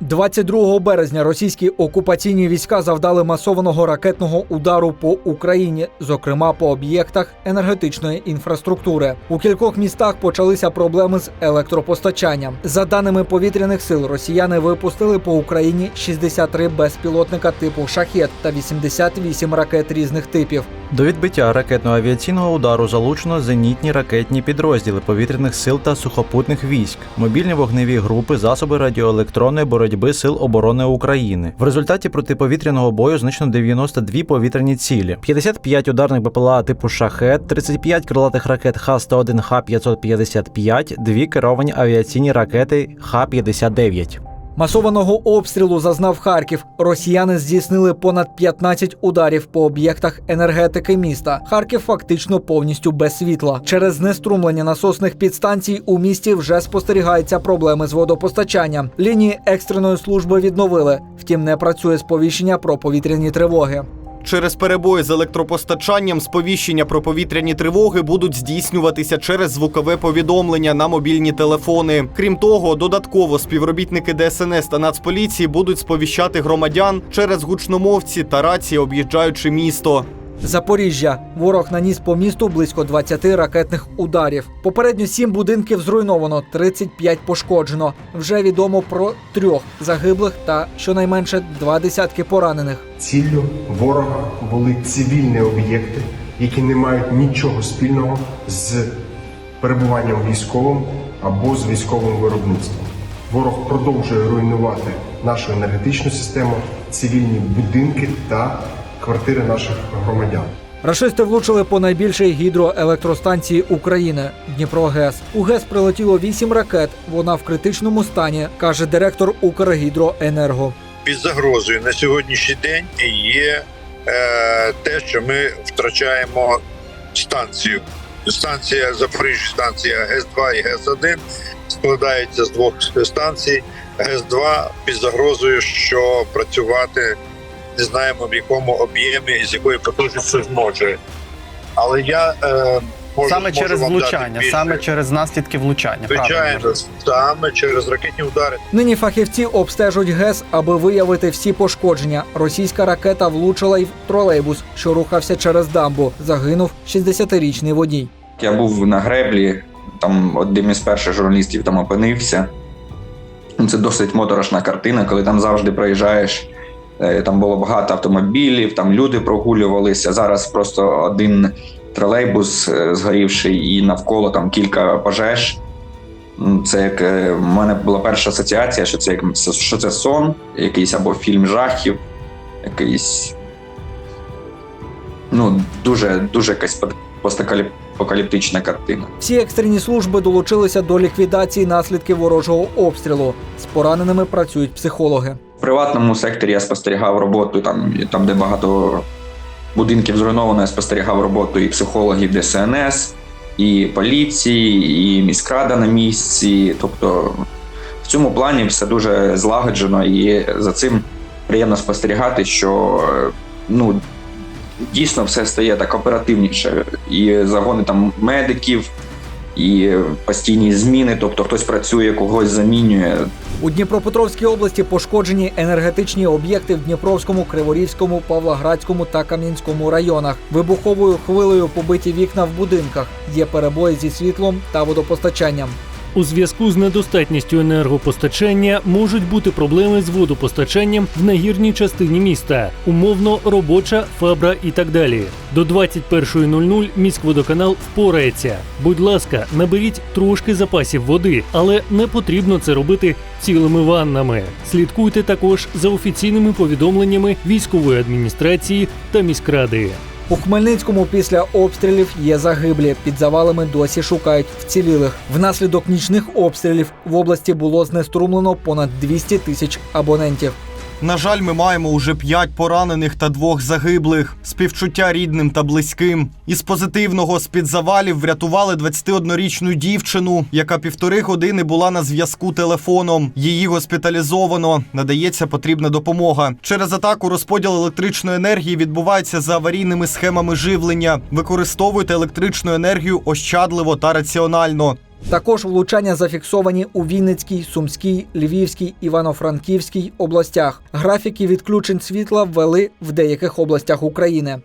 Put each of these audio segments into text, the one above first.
22 березня російські окупаційні війська завдали масованого ракетного удару по Україні, зокрема по об'єктах енергетичної інфраструктури. У кількох містах почалися проблеми з електропостачанням. За даними повітряних сил, росіяни випустили по Україні 63 безпілотника типу шахет та 88 ракет різних типів. До відбиття ракетного авіаційного удару залучено зенітні ракетні підрозділи повітряних сил та сухопутних військ, мобільні вогневі групи, засоби радіоелектронної боротьби сил оборони України. В результаті протиповітряного бою знищено 92 повітряні цілі, 55 ударних БПЛА типу шахет, 35 крилатих ракет Х-101, Х-555, дві керовані авіаційні ракети Х-59. Масованого обстрілу зазнав Харків. Росіяни здійснили понад 15 ударів по об'єктах енергетики міста. Харків фактично повністю без світла. Через знеструмлення насосних підстанцій у місті вже спостерігаються проблеми з водопостачанням. Лінії екстреної служби відновили. Втім, не працює сповіщення про повітряні тривоги. Через перебої з електропостачанням сповіщення про повітряні тривоги будуть здійснюватися через звукове повідомлення на мобільні телефони. Крім того, додатково співробітники ДСНС та Нацполіції будуть сповіщати громадян через гучномовці та рації, об'їжджаючи місто. Запоріжжя. Ворог наніс по місту близько 20 ракетних ударів. Попередньо сім будинків зруйновано, 35 пошкоджено. Вже відомо про трьох загиблих та щонайменше два десятки поранених. Ціллю ворога були цивільні об'єкти, які не мають нічого спільного з перебуванням військовим або з військовим виробництвом. Ворог продовжує руйнувати нашу енергетичну систему, цивільні будинки та квартири наших громадян. Рашисти влучили по найбільшій гідроелектростанції України Дніпрогес. У ГЕС прилетіло вісім ракет. Вона в критичному стані, каже директор Укргідроенерго. під загрозою на сьогоднішній день є е, те, що ми втрачаємо станцію. Станція Запоріжжя, станція ГЕС-2 і ГЕС-1 складається з двох станцій. ГЕС-2 під загрозою, що працювати не знаємо в якому об'ємі і з якої потужністю зможе. Але я е, можу, Саме можу через вам влучання, більше. саме через наслідки влучання. звичайно, саме через ракетні удари. Нині фахівці обстежують ГЕС, аби виявити всі пошкодження. Російська ракета влучила й в тролейбус, що рухався через дамбу. Загинув 60-річний водій. Я був на греблі, там одним із перших журналістів там опинився. Ну, Це досить моторошна картина, коли там завжди проїжджаєш. Е, Там було багато автомобілів, там люди прогулювалися. Зараз просто один тролейбус е, згорівший, і навколо там кілька пожеж. Це як е, в мене була перша асоціація, що це як що це сон, якийсь або фільм жахів, якийсь. Ну, дуже, дуже якась постапокаліптична картина. Всі екстрені служби долучилися до ліквідації наслідків ворожого обстрілу. З пораненими працюють психологи. Приватному секторі я спостерігав роботу там, там де багато будинків зруйновано, я спостерігав роботу і психологів ДСНС, і поліції, і міськрада на місці. Тобто в цьому плані все дуже злагоджено, і за цим приємно спостерігати, що ну, дійсно все стає так оперативніше. І загони там медиків, і постійні зміни, тобто хтось працює, когось замінює. У Дніпропетровській області пошкоджені енергетичні об'єкти в Дніпровському, Криворівському, Павлоградському та Кам'янському районах. Вибуховою хвилею побиті вікна в будинках. Є перебої зі світлом та водопостачанням. У зв'язку з недостатністю енергопостачання можуть бути проблеми з водопостачанням в нагірній частині міста, умовно робоча, фабра і так далі. До 21.00 міськводоканал впорається. Будь ласка, наберіть трошки запасів води, але не потрібно це робити цілими ваннами. Слідкуйте також за офіційними повідомленнями військової адміністрації та міськради. У Хмельницькому після обстрілів є загиблі. Під завалами досі шукають вцілілих. Внаслідок нічних обстрілів в області було знеструмлено понад 200 тисяч абонентів. На жаль, ми маємо уже п'ять поранених та двох загиблих. Співчуття рідним та близьким. Із позитивного з-під завалів врятували 21-річну дівчину, яка півтори години була на зв'язку телефоном. Її госпіталізовано. Надається потрібна допомога. Через атаку розподіл електричної енергії відбувається за аварійними схемами живлення. Використовуйте електричну енергію ощадливо та раціонально. Також влучання зафіксовані у Вінницькій, Сумській, Львівській, Івано-Франківській областях. Графіки відключень світла ввели в деяких областях України.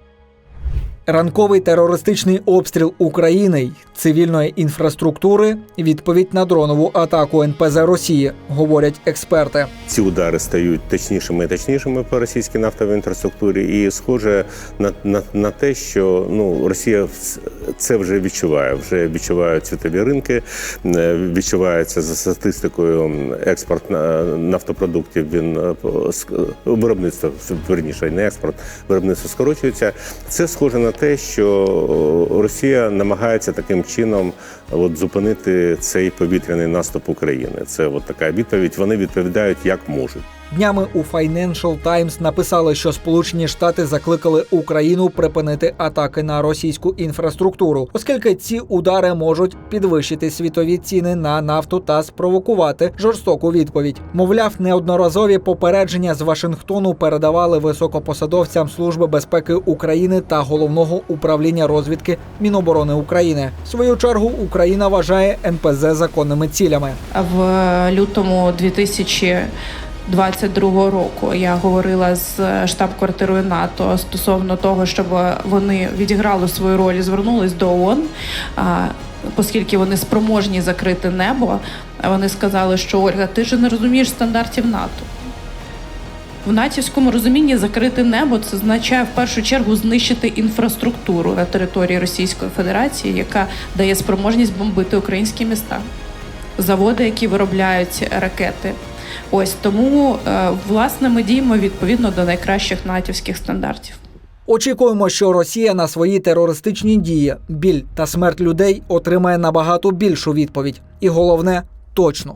Ранковий терористичний обстріл України й цивільної інфраструктури відповідь на дронову атаку НПЗ Росії, говорять експерти. ці удари стають точнішими і точнішими по російській нафтовій інфраструктурі, і схоже на, на, на те, що ну Росія це вже відчуває. Вже відчувають світові ринки, е, відчувається за статистикою експорт на- нафтопродуктів. Він е, виробництво верніше, не експорт, виробництво скорочується. Це схоже на те, що Росія намагається таким чином от зупинити цей повітряний наступ України. Це от така відповідь. Вони відповідають як можуть. Днями у Financial Times написали, що Сполучені Штати закликали Україну припинити атаки на російську інфраструктуру, оскільки ці удари можуть підвищити світові ціни на нафту та спровокувати жорстоку відповідь. Мовляв, неодноразові попередження з Вашингтону передавали високопосадовцям Служби безпеки України та головного управління розвідки Міноборони України. В свою чергу Україна вважає НПЗ законними цілями. в лютому 2022 року. Я говорила з штаб-квартирою НАТО стосовно того, щоб вони відіграли свою роль і звернулись до ООН. Оскільки вони спроможні закрити небо, вони сказали, що Ольга, ти ж не розумієш стандартів НАТО. В натівському розумінні закрити небо це означає в першу чергу знищити інфраструктуру на території Російської Федерації, яка дає спроможність бомбити українські міста заводи, які виробляють ракети. Ось тому е, власне ми діємо відповідно до найкращих натівських стандартів. Очікуємо, що Росія на свої терористичні дії, біль та смерть людей отримає набагато більшу відповідь, і головне точно.